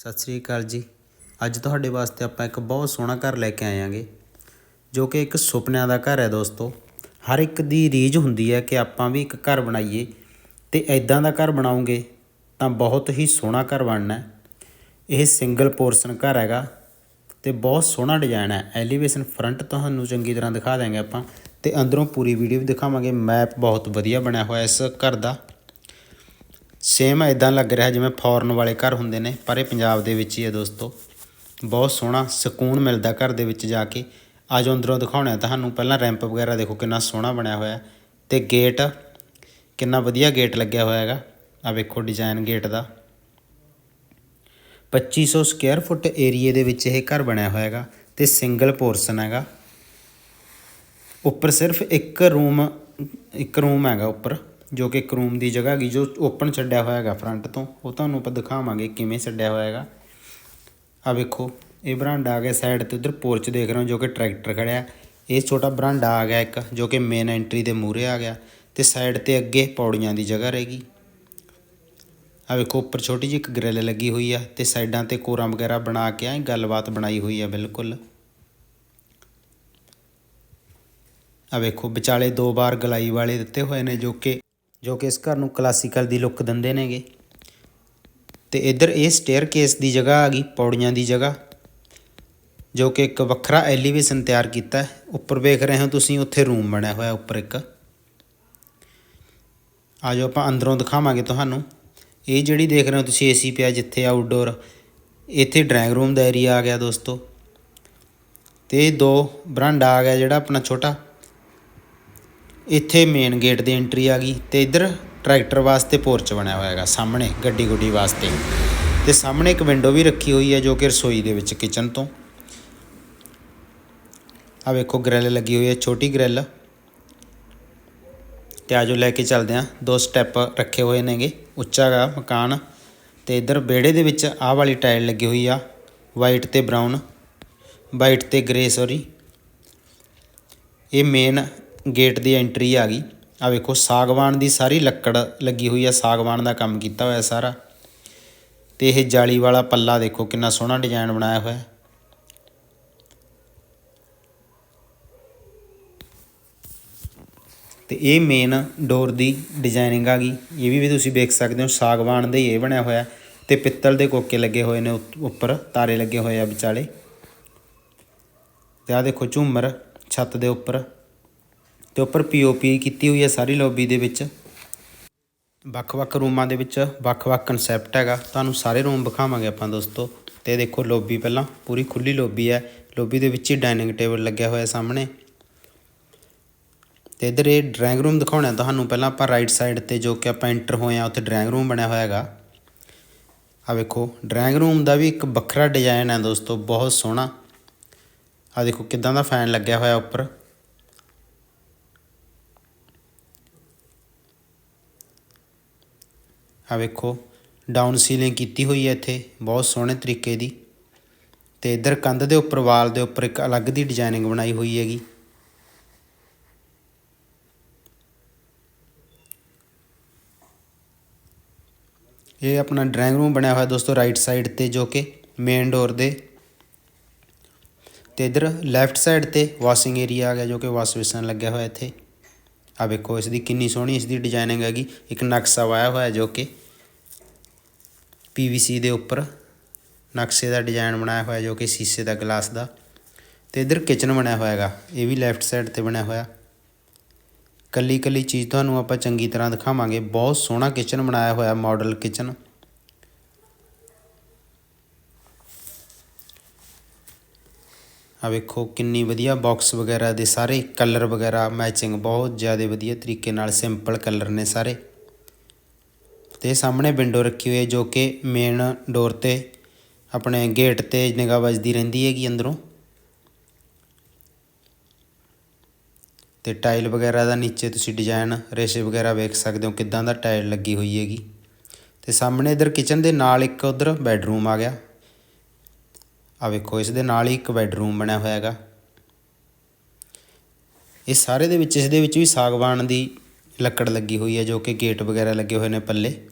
ਸਤਿ ਸ੍ਰੀ ਅਕਾਲ ਜੀ। ਅੱਜ ਤੁਹਾਡੇ ਵਾਸਤੇ ਆਪਾਂ ਇੱਕ ਬਹੁਤ ਸੋਹਣਾ ਘਰ ਲੈ ਕੇ ਆਏ ਆਂਗੇ ਜੋ ਕਿ ਇੱਕ ਸੁਪਨਿਆਂ ਦਾ ਘਰ ਹੈ ਦੋਸਤੋ। ਹਰ ਇੱਕ ਦੀ ਰੀਝ ਹੁੰਦੀ ਹੈ ਕਿ ਆਪਾਂ ਵੀ ਇੱਕ ਘਰ ਬਣਾਈਏ ਤੇ ਐਦਾਂ ਦਾ ਘਰ ਬਣਾਉਂਗੇ ਤਾਂ ਬਹੁਤ ਹੀ ਸੋਹਣਾ ਘਰ ਬਣਨਾ ਇਹ ਸਿੰਗਲ ਪੋਰਸ਼ਨ ਘਰ ਹੈਗਾ ਤੇ ਬਹੁਤ ਸੋਹਣਾ ਡਿਜ਼ਾਈਨ ਹੈ। ਐਲੀਵੇਸ਼ਨ ਫਰੰਟ ਤੁਹਾਨੂੰ ਚੰਗੀ ਤਰ੍ਹਾਂ ਦਿਖਾ ਦਾਂਗੇ ਆਪਾਂ ਤੇ ਅੰਦਰੋਂ ਪੂਰੀ ਵੀਡੀਓ ਵੀ ਦਿਖਾਵਾਂਗੇ। ਮੈਪ ਬਹੁਤ ਵਧੀਆ ਬਣਿਆ ਹੋਇਆ ਇਸ ਘਰ ਦਾ। ਸੇਮ ਇਦਾਂ ਲੱਗ ਰਿਹਾ ਜਿਵੇਂ ਫੋਰਨ ਵਾਲੇ ਘਰ ਹੁੰਦੇ ਨੇ, ਪਰ ਇਹ ਪੰਜਾਬ ਦੇ ਵਿੱਚ ਹੀ ਹੈ ਦੋਸਤੋ। ਬਹੁਤ ਸੋਹਣਾ ਸਕੂਨ ਮਿਲਦਾ ਘਰ ਦੇ ਵਿੱਚ ਜਾ ਕੇ। ਆਜੋ ਅੰਦਰੋਂ ਦਿਖਾਉਣਾ ਤੁਹਾਨੂੰ, ਪਹਿਲਾਂ ਰੈਂਪ ਵਗੈਰਾ ਦੇਖੋ ਕਿੰਨਾ ਸੋਹਣਾ ਬਣਿਆ ਹੋਇਆ। ਹੈ ਤੇ ਗੇਟ ਕਿੰਨਾ ਵਧੀਆ ਗੇਟ ਲੱਗਿਆ ਹੋਇਆ ਹੈਗਾ। ਆ ਵੇਖੋ ਡਿਜ਼ਾਈਨ ਗੇਟ ਦਾ। 2500 ਸਕੁਅਰ ਫੁੱਟ ਏਰੀਏ ਦੇ ਵਿੱਚ ਇਹ ਘਰ ਬਣਿਆ ਹੋਇਆ ਹੈਗਾ ਤੇ ਸਿੰਗਲ ਪੋਰਸ਼ਨ ਹੈਗਾ। ਉੱਪਰ ਸਿਰਫ ਇੱਕ ਰੂਮ ਇੱਕ ਰੂਮ ਹੈਗਾ ਉੱਪਰ। ਜੋ ਕਿ ਇੱਕ ਦੀ ਜਗ੍ਹਾ ਹੈਗੀ, ਜੋ ਓਪਨ ਛੱਡਿਆ ਹੋਇਆ ਹੈਗਾ ਫਰੰਟ ਤੋਂ, ਉਹ ਤੁਹਾਨੂੰ ਆਪਾਂ ਦਿਖਾਵਾਂਗੇ ਕਿਵੇਂ ਛੱਡਿਆ ਹੋਇਆ ਹੈਗਾ। ਆ ਵੇਖੋ, ਇਹ ਬਰਾਂਡਾ ਆ ਗਿਆ ਸਾਈਡ ਤੇ, ਉਧਰ ਪੋਰਚ ਦੇਖ ਰਹੇ ਹੋ, ਜੋ ਕਿ ਟਰੈਕਟਰ ਖੜਿਆ। ਇਹ ਛੋਟਾ ਬਰਾਂਡਾ ਆ ਗਿਆ ਇੱਕ, ਜੋ ਕਿ ਮੇਨ ਐਂਟਰੀ ਦੇ ਮੂਹਰੇ ਆ ਗਿਆ ਤੇ ਸਾਈਡ ਤੇ ਅੱਗੇ ਪੌੜੀਆਂ ਦੀ ਜਗ੍ਹਾ ਰਹੇਗੀ। ਆ ਵੇਖੋ, ਉੱਪਰ ਛੋਟੀ ਜਿਹੀ ਇੱਕ ਗ੍ਰਿਲ ਲੱਗੀ ਹੋਈ ਆ ਤੇ ਸਾਈਡਾਂ ਤੇ ਕੋਰਾਂ ਵਗੈਰਾ ਬਣਾ ਕੇ ਆ ਗੱਲਬਾਤ ਬਣਾਈ ਹੋਈ ਆ ਬਿਲਕੁਲ। ਆ ਵੇਖੋ, ਵਿਚਾਲੇ ਦੋ ਵਾਰ ਗਲਾਈ ਵਾਲੇ ਦਿੱਤੇ ਹੋਏ ਨੇ ਜੋ ਕਿ ਜੋ ਕਿ ਇਸ ਘਰ ਨੂੰ ਕਲਾਸੀਕਲ ਦੀ ਲੁੱਕ ਦਿੰਦੇ ਨੇਗੇ। ਤੇ ਇੱਧਰ ਇਹ ਸਟੇਅਰ ਕੇਸ ਦੀ ਜਗ੍ਹਾ ਆ ਗਈ, ਪੌੜੀਆਂ ਦੀ ਜਗ੍ਹਾ, ਜੋ ਕਿ ਇੱਕ ਵੱਖਰਾ ਐਲੀਵੇਸ਼ਨ ਤਿਆਰ ਕੀਤਾ ਹੈ। ਉੱਪਰ ਵੇਖ ਰਹੇ ਹੋ ਤੁਸੀਂ, ਉੱਥੇ ਰੂਮ ਬਣਿਆ ਹੋਇਆ ਉੱਪਰ ਇੱਕ। ਆਜੋ ਆਪਾਂ ਅੰਦਰੋਂ ਦਿਖਾਵਾਂਗੇ ਤੁਹਾਨੂੰ। ਇਹ ਜਿਹੜੀ ਦੇਖ ਰਹੇ ਹੋ ਤੁਸੀਂ ਏਸੀ ਪਿਆ ਜਿੱਥੇ ਆਊਟਡੋਰ ਇੱਥੇ ਡਰਾਇੰਗ ਰੂਮ ਦਾ ਏਰੀਆ ਆ ਗਿਆ ਦੋਸਤੋ। ਤੇ ਇਹ ਦੋ ਬਰਾਂਡਾ ਆ ਗਿਆ ਜਿਹੜਾ ਆਪਣਾ ਛੋਟਾ। ਇੱਥੇ ਮੇਨ ਗੇਟ ਦੀ ਐਂਟਰੀ ਆ ਗਈ ਤੇ ਇੱਧਰ ਟਰੈਕਟਰ ਵਾਸਤੇ ਪੋਰਚ ਬਣਿਆ ਹੋਇਆ ਹੈਗਾ, ਸਾਹਮਣੇ ਗੱਡੀ ਗੁੱਡੀ ਵਾਸਤੇ। ਤੇ ਸਾਹਮਣੇ ਇੱਕ ਵਿੰਡੋ ਵੀ ਰੱਖੀ ਹੋਈ ਹੈ ਜੋ ਕਿ ਰਸੋਈ ਦੇ ਵਿੱਚ ਕਿਚਨ ਤੋਂ। ਆ ਵੇਖੋ ਗ੍ਰਿਲ ਲੱਗੀ ਹੋਈ ਹੈ, ਛੋਟੀ ਗ੍ਰਿਲ ਤੇ ਆਜੋ ਲੈ ਕੇ ਚੱਲਦੇ ਆ ਦੋ ਸਟੈਪ ਰੱਖੇ ਹੋਏ ਨੇਗੇ, ਉੱਚਾ ਗਾ ਮਕਾਨ। ਤੇ ਇੱਧਰ ਵਿਹੜੇ ਦੇ ਵਿੱਚ ਆਹ ਵਾਲੀ ਟਾਇਲ ਲੱਗੀ ਹੋਈ ਆ ਵਾਈਟ ਤੇ ਬਰਾਊਨ ਵਾਈਟ ਤੇ ਗ੍ਰੇ ਸੌਰੀ ਇਹ ਮੇਨ ਗੇਟ ਦੀ ਐਂਟਰੀ ਆ ਗਈ। ਆ ਵੇਖੋ, ਸਾਗਵਾਨ ਦੀ ਸਾਰੀ ਲੱਕੜ ਲੱਗੀ ਹੋਈ ਆ, ਸਾਗਵਾਨ ਦਾ ਕੰਮ ਕੀਤਾ ਹੋਇਆ ਸਾਰਾ। ਤੇ ਇਹ ਜਾਲੀ ਵਾਲਾ ਪੱਲਾ ਦੇਖੋ, ਕਿੰਨਾ ਸੋਹਣਾ ਡਿਜ਼ਾਈਨ ਬਣਾਇਆ ਹੋਇਆ। ਤੇ ਇਹ ਮੇਨ ਡੋਰ ਦੀ ਡਿਜ਼ਾਈਨਿੰਗ ਆ ਗਈ। ਇਹ ਵੀ ਤੁਸੀਂ ਵੇਖ ਸਕਦੇ ਹੋ, ਸਾਗਵਾਨ ਦਾ ਹੀ ਇਹ ਬਣਿਆ ਹੋਇਆ। ਤੇ ਪਿੱਤਲ ਦੇ ਕੋਕੇ ਲੱਗੇ ਹੋਏ ਨੇ ਉੱਪਰ, ਤਾਰੇ ਲੱਗੇ ਹੋਏ ਆ ਵਿਚਾਲੇ। ਤੇ ਆ ਦੇਖੋ ਝੂਮਰ, ਛੱਤ ਦੇ ਉੱਪਰ। ਤੇ ਉੱਪਰ ਪੀਓਪੀ ਕੀਤੀ ਹੋਈ ਹੈ ਸਾਰੀ ਲੌਬੀ ਦੇ ਵਿੱਚ। ਵੱਖ-ਵੱਖ ਰੂਮਾਂ ਦੇ ਵਿੱਚ ਵੱਖ-ਵੱਖ ਕਨਸੈਪਟ ਹੈਗਾ। ਤੁਹਾਨੂੰ ਸਾਰੇ ਰੂਮ ਵਿਖਾਵਾਂਗੇ ਆਪਾਂ ਦੋਸਤੋ। ਤੇ ਦੇਖੋ ਲੌਬੀ ਪਹਿਲਾਂ, ਪੂਰੀ ਖੁੱਲੀ ਲੌਬੀ ਹੈ। ਲੌਬੀ ਦੇ ਵਿੱਚ ਹੀ ਡਾਈਨਿੰਗ ਟੇਬਲ ਲੱਗਿਆ ਹੋਇਆ ਸਾਹਮਣੇ। ਤੇ ਇਧਰ ਇਹ ਡਰਾਇੰਗ ਰੂਮ ਦਿਖਾਉਣਾ ਤੁਹਾਨੂੰ। ਪਹਿਲਾਂ ਆਪਾਂ ਰਾਈਟ ਸਾਈਡ ਤੇ ਜੋ ਕਿ ਆਪਾਂ ਐਂਟਰ ਹੋਏ ਆ ਉੱਥੇ ਡਰਾਇੰਗ ਰੂਮ ਬਣਿਆ ਹੋਇਆ ਹੈਗਾ। ਆ ਵੇਖੋ ਡਰਾਇੰਗ ਰੂਮ ਦਾ ਵੀ ਇੱਕ ਵੱਖਰਾ ਡਿਜ਼ਾਈਨ ਹੈ ਦੋਸਤੋ, ਬਹੁਤ ਸੋਹਣਾ। ਆ ਦੇਖੋ ਕਿਦਾਂ ਦਾ ਫੈਨ ਲੱਗਿਆ ਹੋਇਆ ਉੱਪਰ। ਆ ਵੇਖੋ ਡਾਊਨ ਸੀਲਿੰਗ ਕੀਤੀ ਹੋਈ ਹੈ ਇੱਥੇ, ਬਹੁਤ ਸੋਹਣੇ ਤਰੀਕੇ ਦੀ। ਤੇ ਇਧਰ ਕੰਧ ਦੇ ਉੱਪਰ, ਵਾਲ ਦੇ ਉੱਪਰ ਇੱਕ ਅਲੱਗ ਦੀ ਡਿਜ਼ਾਈਨਿੰਗ ਬਣਾਈ ਹੋਈ ਹੈਗੀ। ਇਹ ਆਪਣਾ ਡਰਾਇੰਗ ਰੂਮ ਬਣਿਆ ਹੋਇਆ ਦੋਸਤੋ ਰਾਈਟ ਸਾਈਡ ਤੇ, ਜੋ ਕਿ ਮੇਨ ਡੋਰ ਦੇ। ਤੇ ਇਧਰ ਲੈਫਟ ਸਾਈਡ ਤੇ ਵਾਸ਼ਿੰਗ ਏਰੀਆ ਆ ਗਿਆ, ਜੋ ਕਿ ਵਾਸ਼ ਬੇਸਨ ਲੱਗਿਆ ਹੋਇਆ ਇੱਥੇ। ਆ ਵੇਖੋ, ਇਸ ਦੀ ਕਿੰਨੀ ਸੋਹਣੀ ਇਸ ਦੀ ਡਿਜ਼ਾਈਨਿੰਗ ਹੈਗੀ। ਇੱਕ ਨਕਸ਼ਾ ਵਾਇਆ ਹੋਇਆ ਜੋ ਕਿ ਪੀਵੀਸੀ ਦੇ ਉੱਪਰ ਨਕਸ਼ੇ ਦਾ ਡਿਜ਼ਾਈਨ ਬਣਾਇਆ ਹੋਇਆ ਜੋ ਕਿ ਸ਼ੀਸ਼ੇ ਦਾ ਗਲਾਸ ਦਾ ਤੇ ਇਧਰ ਕਿਚਨ ਬਣਿਆ ਹੋਇਆ ਹੈਗਾ, ਇਹ ਵੀ ਲੈਫਟ ਸਾਈਡ ਤੇ ਬਣਿਆ ਹੋਇਆ। ਕੱਲੀ ਕੱਲੀ ਚੀਜ਼ ਤੁਹਾਨੂੰ ਆਪਾਂ ਚੰਗੀ ਤਰ੍ਹਾਂ ਦਿਖਾਵਾਂਗੇ, ਬਹੁਤ ਸੋਹਣਾ ਕਿਚਨ ਬਣਾਇਆ ਹੋਇਆ ਮਾਡਲ ਕਿਚਨ ਆ ਵੇਖੋ ਕਿੰਨੀ ਵਧੀਆ ਬਾਕਸ ਵਗੈਰਾ ਦੇ ਸਾਰੇ ਕਲਰ ਵਗੈਰਾ ਮੈਚਿੰਗ ਬਹੁਤ ਜ਼ਿਆਦਾ ਵਧੀਆ ਤਰੀਕੇ ਨਾਲ ਸਿੰਪਲ ਕਲਰ ਨੇ ਸਾਰੇ। ਤੇ ਸਾਹਮਣੇ ਵਿੰਡੋ ਰੱਖੀ ਹੋਈ ਹੈ ਜੋ ਕਿ ਮੇਨ ਡੋਰ ਤੇ ਆਪਣੇ ਗੇਟ ਤੇ ਨਿਗਾਹ ਵੱਜਦੀ ਰਹਿੰਦੀ ਹੈਗੀ ਅੰਦਰੋਂ। ਤੇ ਟਾਈਲ ਵਗੈਰਾ ਦਾ ਨੀਚੇ ਤੁਸੀਂ ਡਿਜ਼ਾਈਨ ਰੇਸ਼ੇ ਵਗੈਰਾ ਵੇਖ ਸਕਦੇ ਹੋ ਕਿੱਦਾਂ ਦਾ ਟਾਈਲ ਲੱਗੀ ਹੋਈ ਹੈਗੀ। ਤੇ ਸਾਹਮਣੇ ਇਧਰ ਕਿਚਨ ਦੇ ਨਾਲ ਇੱਕ ਉਧਰ ਬੈੱਡਰੂਮ ਆ ਗਿਆ। ਆ ਵੇਖੋ, ਇਸ ਦੇ ਨਾਲ ਹੀ ਇੱਕ ਬੈੱਡਰੂਮ ਬਣਿਆ ਹੋਇਆ ਹੈਗਾ। ਇਹ ਸਾਰੇ ਦੇ ਵਿੱਚ, ਇਸ ਦੇ ਵਿੱਚ ਵੀ ਸਾਗਵਾਨ ਦੀ ਲੱਕੜ ਲੱਗੀ ਹੋਈ ਹੈ ਜੋ ਕਿ ਗੇਟ ਵਗੈਰਾ ਲੱਗੇ ਹੋਏ ਨੇ ਪੱਲੇ।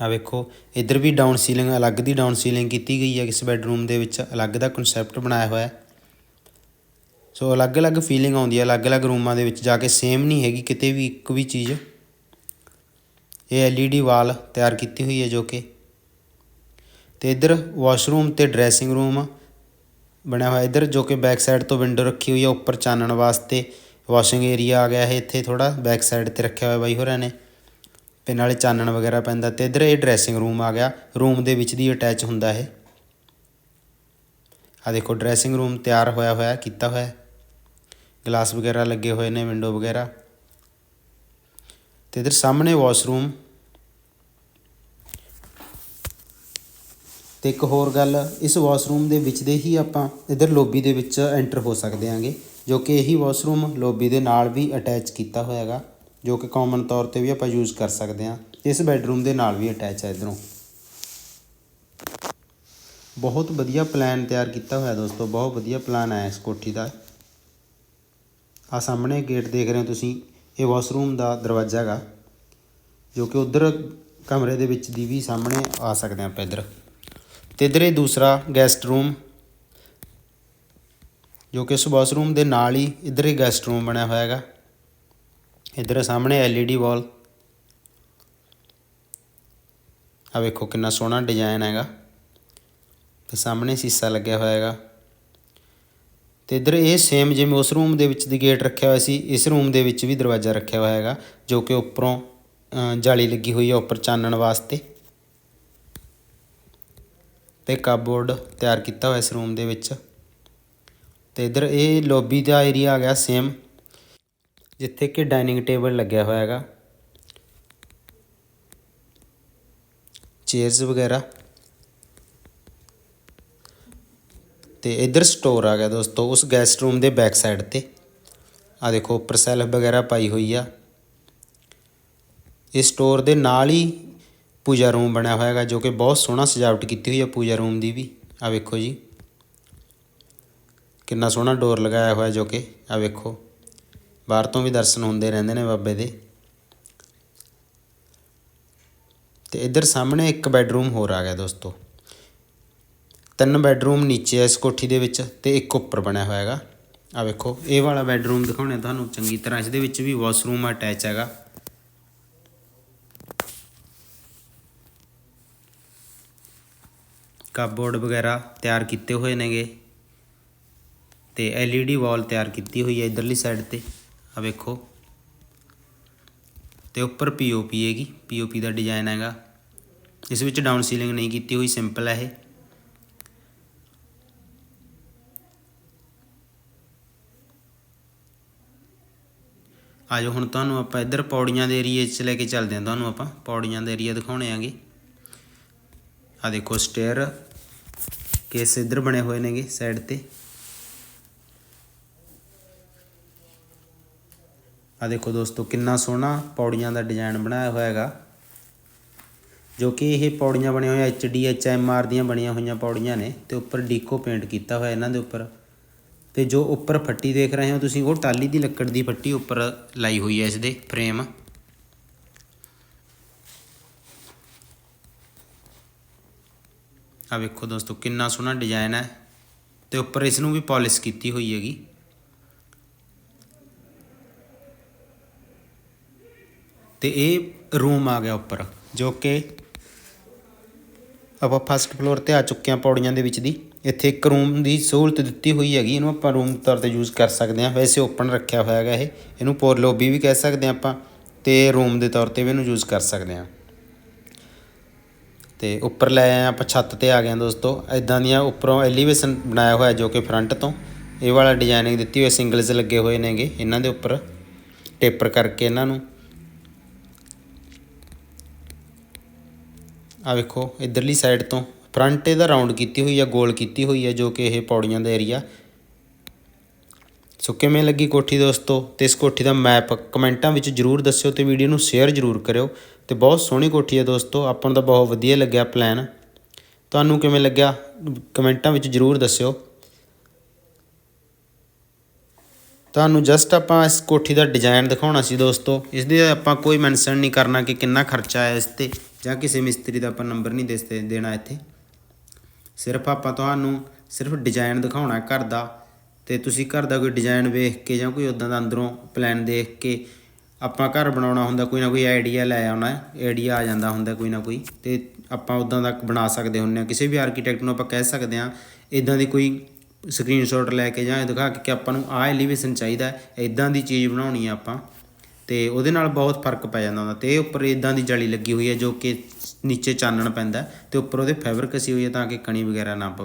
ਆ ਵੇਖੋ, ਇੱਧਰ ਵੀ ਡਾਊਨ ਸੀਲਿੰਗ ਅਲੱਗ ਦੀ ਡਾਊਨ ਸੀਲਿੰਗ ਕੀਤੀ ਗਈ ਹੈ ਇਸ ਬੈੱਡਰੂਮ ਦੇ ਵਿੱਚ। ਅਲੱਗ ਦਾ ਕਨਸੈਪਟ ਬਣਾਇਆ ਹੋਇਆ ਹੈ। ਸੋ ਅਲੱਗ-ਅਲੱਗ ਫੀਲਿੰਗ ਆਉਂਦੀ ਹੈ, ਅਲੱਗ-ਅਲੱਗ ਰੂਮਾਂ ਦੇ ਵਿੱਚ ਜਾ ਕੇ ਸੇਮ ਨਹੀਂ ਹੈਗੀ, ਕਿਤੇ ਵੀ ਇੱਕ ਵੀ ਚੀਜ਼। ਇਹ LED ਵਾਲ ਤਿਆਰ ਕੀਤੀ ਹੋਈ ਹੈ ਜੋ ਕਿ। ਤੇ ਇੱਧਰ ਵਾਸ਼ਰੂਮ ਤੇ ਡਰੈਸਿੰਗ ਰੂਮ ਬਣਿਆ ਹੋਇਆ। ਇੱਧਰ ਜੋ ਕਿ ਬੈਕ ਸਾਈਡ ਤੋਂ ਵਿੰਡੋ ਰੱਖੀ ਹੋਈ ਹੈ, ਉੱਪਰ ਚਾਨਣ ਵਾਸਤੇ ਵਾਸ਼ਿੰਗ ਏਰੀਆ ਆ ਗਿਆ ਹੈ ਇੱਥੇ ਥੋੜਾ ਬੈਕ ਸਾਈਡ ਤੇ ਰੱਖਿਆ ਹੋਇਆ ਬਾਈ ਹੋਰਾਂ ਨੇ। ਤੇ ਨਾਲੇ ਚਾਨਣ ਵਗੈਰਾ ਪੈਂਦਾ ਤੇ ਇੱਧਰ ਇਹ ਡਰੈਸਿੰਗ ਰੂਮ ਆ ਗਿਆ ਰੂਮ ਦੇ ਵਿੱਚ ਦੀ ਅਟੈਚ ਹੁੰਦਾ ਇਹ। ਆ ਦੇਖੋ ਡਰੈਸਿੰਗ ਰੂਮ ਤਿਆਰ ਹੋਇਆ ਹੋਇਆ, ਕੀਤਾ ਹੋਇਆ। ਗਲਾਸ ਵਗੈਰਾ ਲੱਗੇ ਹੋਏ ਨੇ ਵਿੰਡੋ ਵਗੈਰਾ। ਤੇ ਇਧਰ ਸਾਹਮਣੇ ਵਾਸ਼ਰੂਮ ਤੇ ਇੱਕ ਹੋਰ ਗੱਲ, ਇਸ ਵਾਸ਼ਰੂਮ ਦੇ ਵਿੱਚ ਦੇ ਹੀ ਆਪਾਂ ਇਧਰ ਲੋਬੀ ਦੇ ਵਿੱਚ ਐਂਟਰ ਹੋ ਸਕਦੇ ਆਂਗੇ। ਜੋ ਕਿ ਇਹੀ ਵਾਸ਼ਰੂਮ ਲੌਬੀ ਦੇ ਨਾਲ ਵੀ ਅਟੈਚ ਕੀਤਾ ਹੋਇਆ ਹੈਗਾ, ਜੋ ਕਿ ਕਾਮਨ ਤੌਰ ਤੇ ਵੀ ਆਪਾਂ ਯੂਜ਼ ਕਰ ਸਕਦੇ ਹਾਂ। ਇਸ ਬੈੱਡਰੂਮ ਦੇ ਨਾਲ ਵੀ ਅਟੈਚ ਹੈ ਇਧਰੋਂ। ਬਹੁਤ ਵਧੀਆ ਪਲਾਨ ਤਿਆਰ ਕੀਤਾ ਹੋਇਆ ਦੋਸਤੋ, ਬਹੁਤ ਵਧੀਆ ਪਲਾਨ ਆਇਆ ਇਸ ਕੋਠੀ ਦਾ। ਆ ਸਾਹਮਣੇ ਗੇਟ ਦੇਖ ਰਹੇ ਹੋ ਤੁਸੀਂ, ਇਹ ਵਾਸ਼ਰੂਮ ਦਾ ਦਰਵਾਜ਼ਾ ਹੈਗਾ, ਜੋ ਕਿ ਉਧਰ ਕਮਰੇ ਦੇ ਵਿੱਚ ਦੀ ਵੀ ਸਾਹਮਣੇ ਆ ਸਕਦੇ ਆਪਾਂ ਇੱਧਰ। ਤੇ ਇੱਧਰ ਇਹ ਦੂਸਰਾ ਗੈਸਟ ਰੂਮ ਜੋ ਕਿ ਉਸ ਵਾਸ਼ਰੂਮ ਦੇ ਨਾਲ ਹੀ ਇੱਧਰ ਹੀ ਗੈਸਟ ਰੂਮ ਬਣਿਆ ਹੋਇਆ ਹੈਗਾ। ਇੱਧਰ ਸਾਹਮਣੇ LED ਵਾਲ ਆ ਵੇਖੋ ਕਿੰਨਾ ਸੋਹਣਾ ਡਿਜ਼ਾਈਨ ਹੈਗਾ। ਤੇ ਸਾਹਮਣੇ ਸ਼ੀਸ਼ਾ ਲੱਗਿਆ ਹੋਇਆ ਹੈਗਾ। ਤੇ ਇੱਧਰ ਇਹ ਸੇਮ ਜਿਵੇਂ ਉਸ ਰੂਮ ਦੇ ਵਿੱਚ ਦੀ ਗੇਟ ਰੱਖਿਆ ਹੋਇਆ ਸੀ, ਇਸ ਰੂਮ ਦੇ ਵਿੱਚ ਵੀ ਦਰਵਾਜ਼ਾ ਰੱਖਿਆ ਹੋਇਆ ਹੈਗਾ, ਜੋ ਕਿ ਉੱਪਰੋਂ ਜਾਲੀ ਲੱਗੀ ਹੋਈ ਹੈ ਉੱਪਰ ਚਾਨਣ ਵਾਸਤੇ। ਤੇ ਕਪਬੋਰਡ ਤਿਆਰ ਕੀਤਾ ਹੋਇਆ ਇਸ ਰੂਮ ਦੇ ਵਿੱਚ। ਤੇ ਇੱਧਰ ਇਹ ਲੌਬੀ ਦਾ ਏਰੀਆ ਆ ਗਿਆ ਸੇਮ ਜਿੱਥੇ ਕਿ ਡਾਈਨਿੰਗ ਟੇਬਲ ਲੱਗਿਆ ਹੋਇਆ ਹੈਗਾ। ਚੇਅਰਸ ਵਗੈਰਾ। ਤੇ ਇੱਧਰ ਸਟੋਰ ਆ ਗਿਆ ਦੋਸਤੋ, ਉਸ ਗੈਸਟ ਰੂਮ ਦੇ ਬੈਕ ਸਾਈਡ ਤੇ। ਆ ਦੇਖੋ, ਉੱਪਰ ਸੈਲਫ ਵਗੈਰਾ ਪਾਈ ਹੋਈ ਆ। ਇਸ ਸਟੋਰ ਦੇ ਨਾਲ ਹੀ ਪੂਜਾ ਰੂਮ ਬਣਿਆ ਹੋਇਆ ਹੈਗਾ, ਜੋ ਕਿ ਬਹੁਤ ਸੋਹਣਾ ਸਜਾਵਟ ਕੀਤੀ ਹੋਈ ਹੈ ਪੂਜਾ ਰੂਮ ਦੀ ਵੀ। ਆ ਵੇਖੋ ਜੀ। ਕਿੰਨਾ ਸੋਹਣਾ ਡੋਰ ਲਗਾਇਆ ਹੋਇਆ ਜੋ ਕਿ, ਆ ਵੇਖੋ। ਬਾਹਰ ਤੋਂ ਵੀ ਦਰਸ਼ਨ ਹੁੰਦੇ ਰਹਿੰਦੇ ਨੇ ਬਾਬੇ ਦੇ। ਤੇ ਇੱਧਰ ਸਾਹਮਣੇ ਇੱਕ ਬੈੱਡਰੂਮ ਹੋਰ ਆ ਗਿਆ ਦੋਸਤੋ। ਤਿੰਨ ਬੈੱਡਰੂਮ ਨੀਚੇ ਐ ਇਸ ਕੋਠੀ ਦੇ ਵਿੱਚ ਤੇ ਇੱਕ ਉੱਪਰ ਬਣਿਆ ਹੋਇਆ ਹੈਗਾ। ਆ ਵੇਖੋ, ਇਹ ਵਾਲਾ ਬੈੱਡਰੂਮ ਦਿਖਾਉਣੇ ਤੁਹਾਨੂੰ ਚੰਗੀ ਤਰ੍ਹਾਂ। ਇਸ ਦੇ ਵਿੱਚ ਵੀ ਵਾਸ਼ਰੂਮ ਅਟੈਚ ਹੈਗਾ। ਕਪਬੋਰਡ ਵਗੈਰਾ ਤਿਆਰ ਕੀਤੇ ਹੋਏ ਨੇਗੇ। ਤੇ LED ਵਾਲ ਤਿਆਰ ਕੀਤੀ ਹੋਈ ਹੈ ਇਧਰਲੀ ਸਾਈਡ ਤੇ। ਆ ਵੇਖੋ। ਤੇ ਉੱਪਰ POP ਹੈਗੀ। POP ਦਾ ਡਿਜ਼ਾਈਨ ਹੈਗਾ। ਇਸ ਵਿੱਚ ਡਾਊਨ ਸੀਲਿੰਗ ਨਹੀਂ ਕੀਤੀ ਹੋਈ ਸਿੰਪਲ ਹੈ ਇਹ। ਆਜੋ ਹੁਣ ਤੁਹਾਨੂੰ ਆਪਾਂ ਇੱਧਰ ਪੌੜੀਆਂ ਦੇ ਏਰੀਏ 'ਚ ਲੈ ਕੇ ਚੱਲਦੇ ਹਾਂ ਤੁਹਾਨੂੰ ਆਪਾਂ। ਪੌੜੀਆਂ ਦੇ ਏਰੀਆ ਦਿਖਾਉਣੇ ਆਂਗੇ। ਆ ਦੇਖੋ ਸਟੇਅਰ ਕੇਸ ਇੱਧਰ ਬਣੇ ਹੋਏ ਨੇਗੇ ਸਾਈਡ ਤੇ। ਆ ਦੇਖੋ ਦੋਸਤੋ, ਕਿੰਨਾ ਸੋਹਣਾ ਪੌੜੀਆਂ ਦਾ ਡਿਜ਼ਾਈਨ ਬਣਾਇਆ ਹੋਇਆ ਹੈਗਾ। ਜੋ ਕਿ ਇਹ ਪੌੜੀਆਂ ਬਣੀਆਂ ਹੋਈਆਂ HD ਆਰ ਦੀਆਂ ਬਣੀਆਂ ਹੋਈਆਂ ਪੌੜੀਆਂ ਨੇ ਤੇ ਉੱਪਰ ਡੀਕੋ ਪੇਂਟ ਕੀਤਾ ਹੋਇਆ ਇਹਨਾਂ ਦੇ ਉੱਪਰ। ਤੇ ਜੋ ਉੱਪਰ ਫੱਟੀ ਦੇਖ ਰਹੇ ਹੋ ਤੁਸੀਂ, ਉਹ ਟਾਲੀ ਦੀ ਲੱਕੜ ਦੀ ਫੱਟੀ ਉੱਪਰ ਲਾਈ ਹੋਈ ਹੈ ਇਸ ਦੇ ਫਰੇਮ। ਆ ਵੇਖੋ ਦੋਸਤੋ, ਕਿੰਨਾ ਸੋਹਣਾ ਡਿਜ਼ਾਈਨ ਹੈ। ਤੇ ਉੱਪਰ ਇਸ ਨੂੰ ਵੀ ਪਾਲਿਸ਼ ਕੀਤੀ ਹੋਈ ਹੈਗੀ। ਤੇ ਇਹ ਰੂਮ ਆ ਗਿਆ ਉੱਪਰ, ਜੋ ਕਿ ਆਪਾਂ ਫਸਟ ਫਲੋਰ ਤੇ ਆ ਚੁੱਕੇ ਹਾਂ ਪੌੜੀਆਂ ਦੇ ਵਿੱਚ ਦੀ। ਇੱਥੇ ਇੱਕ ਰੂਮ ਦੀ ਸਹੂਲਤ ਦਿੱਤੀ ਹੋਈ ਹੈਗੀ, ਇਹਨੂੰ ਆਪਾਂ ਰੂਮ ਤੌਰ ਤੇ ਯੂਜ਼ ਕਰ ਸਕਦੇ ਹਾਂ। ਵੈਸੇ ਓਪਨ ਰੱਖਿਆ ਹੋਇਆ ਹੈਗਾ ਇਹ। ਇਹਨੂੰ ਪੋਰ ਲੌਬੀ ਵੀ ਕਹਿ ਸਕਦੇ ਹਾਂ ਆਪਾਂ, ਤੇ ਰੂਮ ਦੇ ਤੌਰ ਤੇ ਵੀ ਇਹਨੂੰ ਯੂਜ਼ ਕਰ ਸਕਦੇ ਹਾਂ। ਤੇ ਉੱਪਰ ਲੈ ਆਏ ਆਪਾਂ, ਛੱਤ ਤੇ ਆ ਗਏ ਹਾਂ ਦੋਸਤੋ। ਐਦਾਂ ਦੀਆਂ ਉੱਪਰੋਂ ਐਲੀਵੇਸ਼ਨ ਬਣਾਇਆ ਹੋਇਆ ਜੋ ਕਿ ਫਰੰਟ ਤੋਂ। ਇਹ ਵਾਲਾ ਡਿਜ਼ਾਈਨਿੰਗ ਦਿੱਤੀ ਹੋਈ ਸਿੰਗਲਸ ਲੱਗੇ ਹੋਏ ਨੇਗੇ ਇਹਨਾਂ ਦੇ ਉੱਪਰ। ਟੇਪਰ ਕਰਕੇ ਇਹਨਾਂ ਨੂੰ। ਆ ਵੇਖੋ, ਇਧਰਲੀ ਸਾਈਡ ਤੋਂ ਫਰੰਟ ਇਹਦਾ ਰਾਉਂਡ ਕੀਤੀ ਹੋਈ ਆ ਗੋਲ ਕੀਤੀ ਹੋਈ ਆ, ਜੋ ਕਿ ਇਹ ਪੌੜੀਆਂ ਦਾ ਏਰੀਆ ਸੋ ਕਿਵੇਂ ਲੱਗੀ ਕੋਠੀ ਦੋਸਤੋ? ਤੇ ਇਸ ਕੋਠੀ ਦਾ ਮੈਪ ਕਮੈਂਟਾਂ ਵਿੱਚ ਜਰੂਰ ਦੱਸਿਓ ਤੇ ਵੀਡੀਓ ਨੂੰ ਸ਼ੇਅਰ ਜਰੂਰ ਕਰਿਓ। ਤੇ ਬਹੁਤ ਸੋਹਣੀ ਕੋਠੀ ਹੈ ਦੋਸਤੋ, ਆਪਾਂ ਨੂੰ ਤਾਂ ਬਹੁਤ ਵਧੀਆ ਲੱਗਿਆ ਪਲਾਨ ਤੁਹਾਨੂੰ ਕਿਵੇਂ ਲੱਗਿਆ? ਕਮੈਂਟਾਂ ਵਿੱਚ ਜਰੂਰ ਦੱਸਿਓ। ਤੁਹਾਨੂੰ ਜਸਟ ਆਪਾਂ ਇਸ ਕੋਠੀ ਦਾ ਡਿਜ਼ਾਈਨ ਦਿਖਾਉਣਾ ਸੀ ਦੋਸਤੋ। ਇਸ ਦੇ ਆਪਾਂ ਕੋਈ ਮੈਂਸ਼ਨ ਨਹੀਂ ਕਰਨਾ ਕਿ ਕਿੰਨਾ ਖਰਚਾ ਆਇਆ ਇਸ ਤੇ। ਜਾਂ ਕਿਸੇ ਮਿਸਤਰੀ ਦਾ ਆਪਾਂ ਨੰਬਰ ਨਹੀਂ ਦੇ ਦੇਣਾ ਇੱਥੇ। ਸਿਰਫ ਆਪਾਂ ਤੁਹਾਨੂੰ ਸਿਰਫ ਡਿਜ਼ਾਈਨ ਦਿਖਾਉਣਾ ਘਰ ਦਾ ਤੇ ਤੁਸੀਂ ਘਰ ਦਾ ਕੋਈ ਡਿਜ਼ਾਈਨ ਵੇਖ ਕੇ ਜਾਂ ਕੋਈ ਉਦਾਂ ਦਾ ਅੰਦਰੋਂ ਪਲਾਨ ਦੇਖ ਕੇ ਆਪਾਂ ਘਰ ਬਣਾਉਣਾ ਹੁੰਦਾ, ਕੋਈ ਨਾ ਕੋਈ ਆਈਡੀਆ ਲੈ ਆਉਣਾ ਆਈਡੀਆ ਆ ਜਾਂਦਾ ਹੁੰਦਾ ਕੋਈ ਨਾ ਕੋਈ ਤੇ ਆਪਾਂ ਉਦਾਂ ਦਾ ਬਣਾ ਸਕਦੇ ਹੁੰਦੇ ਆ ਕਿਸੇ ਵੀ ਆਰਕੀਟੈਕਟ ਨੂੰ ਆਪਾਂ ਕਹਿ ਸਕਦੇ ਆ ਇਦਾਂ ਦੀ ਕੋਈ ਸਕਰੀਨਸ਼ਾਟ ਲੈ ਕੇ ਜਾਂ ਇਹ ਦਿਖਾ ਕੇ ਕਿ ਆਪਾਂ ਨੂੰ ਆਹ ਐਲੀਵੇਸ਼ਨ ਚਾਹੀਦਾ ਇਦਾਂ ਦੀ ਚੀਜ਼ ਬਣਾਉਣੀ ਆ ਆਪਾਂ। ਤੇ ਉਹਦੇ ਨਾਲ ਬਹੁਤ ਫ਼ਰਕ ਪੈ ਜਾਂਦਾ ਹੁੰਦਾ। ਤੇ ਇਹ ਉੱਪਰ ਇਦਾਂ ਦੀ ਜਾਲੀ ਲੱਗੀ ਹੋਈ ਹੈ ਜੋ ਕਿ ਨੀਚੇ ਚਾਨਣ ਪੈਂਦਾ ਤੇ ਉੱਪਰ ਉਹਦੇ ਫੈਬਰਿਕ ਕਸੀ ਹੋਈ ਹੈ ਤਾਂ ਕਿ ਕਣੀ ਵਗੈਰਾ ਨਾ ਪਵੇ।